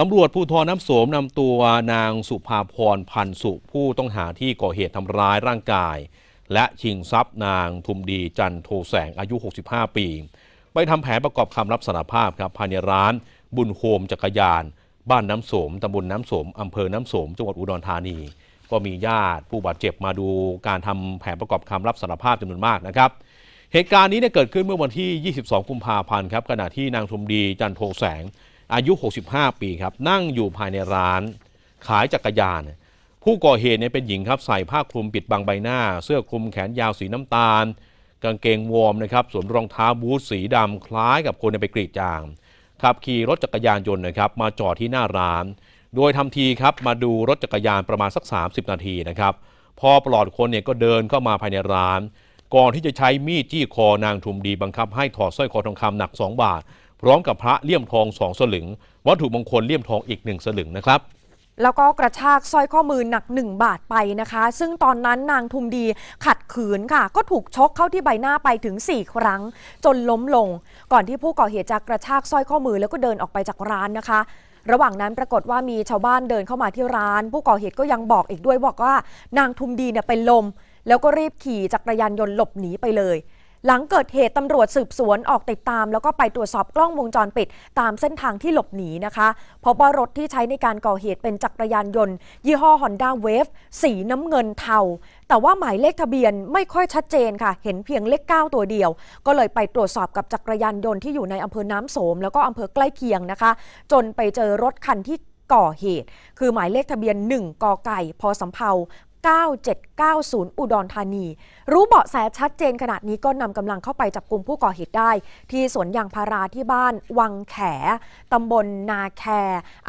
ตำรวจภูธรน้ำโสมนำตัวนางสุภาพรพันสุผู้ต้องหาที่ก่อเหตุทำร้ายร่างกาย และชิงทรัพย์นางทุมดีจันโทแสงอายุ 65 ปี ไปทำแผนประกอบคำรับสารภาพครับภายในร้านบุญโฮมจักรยาน บ้านน้ำโสมตำบลน้ำโสมอำเภอน้ำโสมจังหวัดอุดรธานี ก็มีญาติผู้บาดเจ็บมาดูการทำแผนประกอบคำรับสารภาพจำนวนมากนะครับเหตุการณ์นี้เนี่ยเกิดขึ้นเมื่อวันที่ 22 กุมภาพันธ์ครับขณะที่นางทุมดีจันโทแสง อายุ 65 ปีครับ นั่งอยู่ภายในร้าน ขายจักรยาน ผู้ก่อเหตุเนี่ยเป็นหญิงครับ ใส่ผ้าคลุมปิดบังใบหน้า เสื้อคลุมแขนยาวสีน้ำตาล กางเกงวอร์มนะครับ สวมรองเท้าบูทสีดำคล้ายกับคนไปกรีดยาง ขับขี่รถจักรยานยนต์นะครับ มาจอดที่หน้าร้าน โดยทำทีครับ มาดูรถจักรยานประมาณสัก 30 นาทีนะครับ พอปลอดคนเนี่ยก็เดินเข้ามาภายในร้าน ก่อนที่จะใช้มีดจี้คอนางทุมดีบังคับให้ถอดสร้อยคอทองคำหนัก 2 บาท พร้อมกับพระเลี่ยมทองสองสลึง วัตถุมงคลเลี่ยมทองอีกหนึ่งสลึงนะครับแล้วก็กระชากสร้อยข้อมือหนัก 1 บาทไปนะคะ ซึ่งตอนนั้นนางทุมดีขัดขืนค่ะ ก็ถูกชกเข้าที่ใบหน้าไปถึง 4 ครั้ง จนล้มลง ก่อนที่ผู้ก่อเหตุจะกระชากสร้อยข้อมือแล้วก็เดินออกไปจากร้านนะคะ ระหว่างนั้นปรากฏว่ามีชาวบ้านเดินเข้ามาที่ร้าน ผู้ก่อเหตุก็ยังบอกอีกด้วยบอกว่า นางทุมดีเนี่ยเป็นลม แล้วก็รีบขี่จักรยานยนต์หลบหนีไปเลย หลังเกิดเหตุตำรวจสืบสวนออกติดตาม แล้วก็ไปตรวจสอบกล้องวงจรปิด ตามเส้นทางที่หลบหนีนะคะพบว่ารถที่ใช้ในการก่อเหตุเป็นจักรยานยนต์ ยี่ห้อ Honda Wave สีน้ำเงินเทา แต่ว่าหมายเลขทะเบียนไม่ค่อยชัดเจนค่ะ เห็นเพียงเลข 9 ตัวเดียว ก็เลยไปตรวจสอบกับจักรยานยนต์ที่อยู่ในอำเภอน้ำโสม แล้วก็อำเภอใกล้เคียงนะคะ จนไปเจอรถคันที่ก่อเหตุ คือหมายเลขทะเบียน 1กไก่ พสำเภา 9790 อุดรธานี รู้เบาะแสชัดเจนขนาดนี้ก็นำกำลังเข้าไปจับกลุ่มผู้ก่อเหตุได้ ที่สวนยางพาราที่บ้านวังแขตำบลนาแค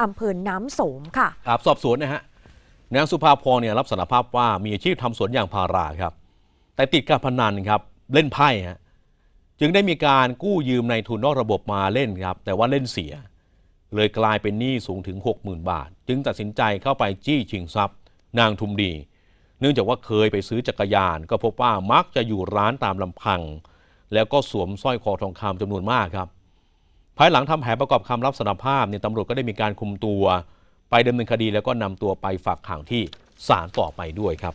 อำเภอน้ำโสมค่ะครับสอบสวนนะฮะนางสุภาพรเนี่ยรับสารภาพว่ามีอาชีพทำสวนยางพาราครับ แต่ติดการพนันครับเล่นไพ่ฮะจึงได้มีการกู้ยืมในทุนนอกระบบมาเล่นครับ แต่ว่าเล่นเสีย เลยกลายเป็นหนี้สูงถึง 60,000 บาท จึงตัดสินใจเข้าไปจี้ชิงทรัพย์ นางทุมดี เนื่องจากว่าเคยไปซื้อจักรยาน ก็พบว่ามักจะอยู่ร้านตามลำพัง แล้วก็สวมสร้อยคอทองคำจำนวนมากครับ ภายหลังทำแผนประกอบคำรับสารภาพเนี่ยตำรวจก็ได้มีการคุมตัว ไปดำเนินคดีแล้วก็นำตัวไปฝากขังที่ศาลต่อไปด้วยครับ